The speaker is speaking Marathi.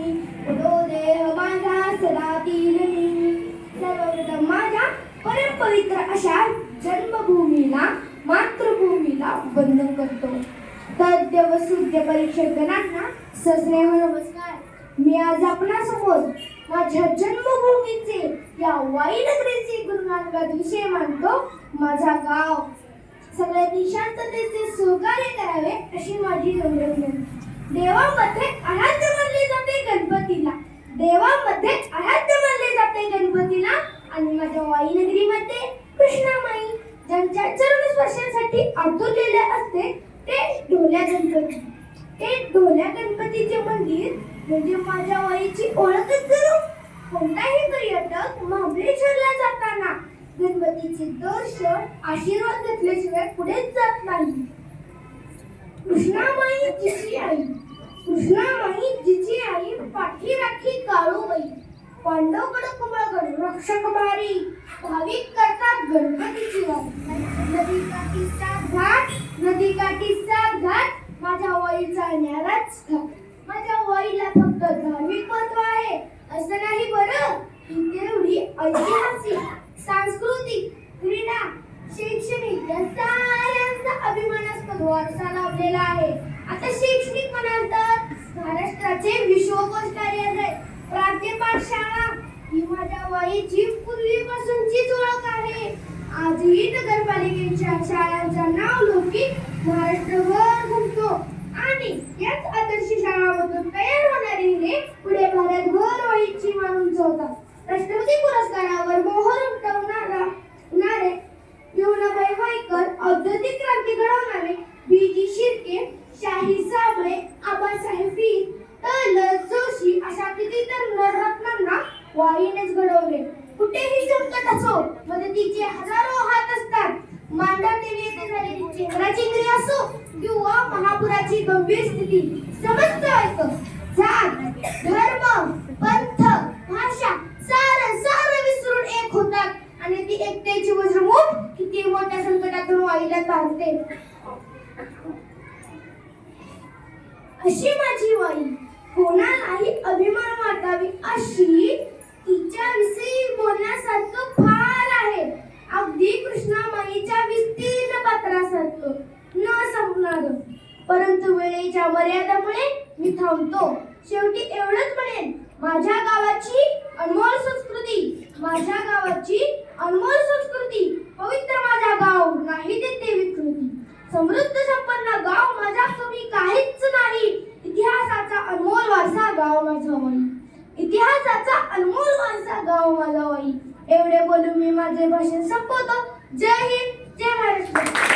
मी उडो देह माझा सदा तीरणी सर्वप्रथम माझ्या परमपवित्र अशा जन्मभूमीला मातृभूमीला वंदन करतो. तद्य व सुद्य परीक्षकांना सस्नेह नमस्कार. मी आज आपणासमोर माझ्या जन्मभूमीचे या वाईनगरीचे गुरु नानकात विषय मानतो माझा गाव. सगळ्यांनी शांततेचे सहकार्य करावे अशी माझी नम्र विनंती. देवामध्ये आराध्य मानले जाते गणपतीला देवामध्ये आराध्य मानले जाते गणपतीला आणि माझ्या वाईनगरीमध्ये कृष्णामाई ज्यांच्या चरण स्पर्शासाठी आतुरलेले असते ते ढोल्या गणपती. ते ढोल्या गणपतीचे मंदिर म्हणजे माझ्या वाईची ओळखच करू. कोणताही पर्यटक महाबळेश्वरला जाताना गणपतीचे दर्शन आशीर्वाद घेतल्याशिवाय पुढेच जात नाही. कृष्णामाई जिची आई. कृष्णा माई जिची आई पाठी राखी काळूबाई पांडव कडकुबागड रक्षक मारी भाविक करतात गणपतीची वारी. नदी काठी सात घाट नदी काठी सात घाट. माझ्या वाईचा न्याराच घाट. माझ्या वाईला फक्त धार्मिक महत्त्व आहे. असं नाही बरं. तेवढी ऐतिहासिक सांस्कृतिक क्रीडा शैक्षणिक या साऱ्यांचा अभिमानास्पद वारसा लाभलेला आहे. आता शैक्षणिक म्हणाल तर पाठशाळा. ही माझ्या वाईची पूर्वीपासूनचीच ओळख आहे. आजही नगरपालिकेच्या शाळांचा नाव लौकिक महाराष्ट्रभर घुमतो. आणि याच आदर्श शाळामधून तयार होणारी हे पुढे भारतभर वाईची मानून उंचवतात राष्ट्रपती पुरस्कारावर मोहर उमटवणारा वाईनेच घडवले. कुठेही संकट असो मदतीचे हजारो हात असतात. मांडा देवी येथे झालेली चेंगराचेंगरी असो किंवा महापुराची गंभीर स्थिती समस्त ऐक. जात धर्म पंथ भाषा सार सार विसरून एक होतात. आणि ती एकतेची वज्रमुठ किती मोठ्या संकटातून वाईला पाहते अशी माझी वाई. कोणाला पात्रासारखं न संपणार परंतु वेळेच्या मर्यादामुळे मी थांबतो. शेवटी एवढंच म्हणेन. माझ्या गावाची अनमोल संस्कृती माझ्या गावाची अनमोल संस्कृती पवित्र माझा गाव नाही देते विकृती. समृद्ध संपन्न गाव माझा कमी काहीच नाही. इतिहासाचा अनमोल वारसा गाव माझा वाई इतिहासाचा अनमोल वारसा गाव माझा वाई एवढे बोलून मी माझे भाषण संपवतो. जय हिंद जय महाराष्ट्र.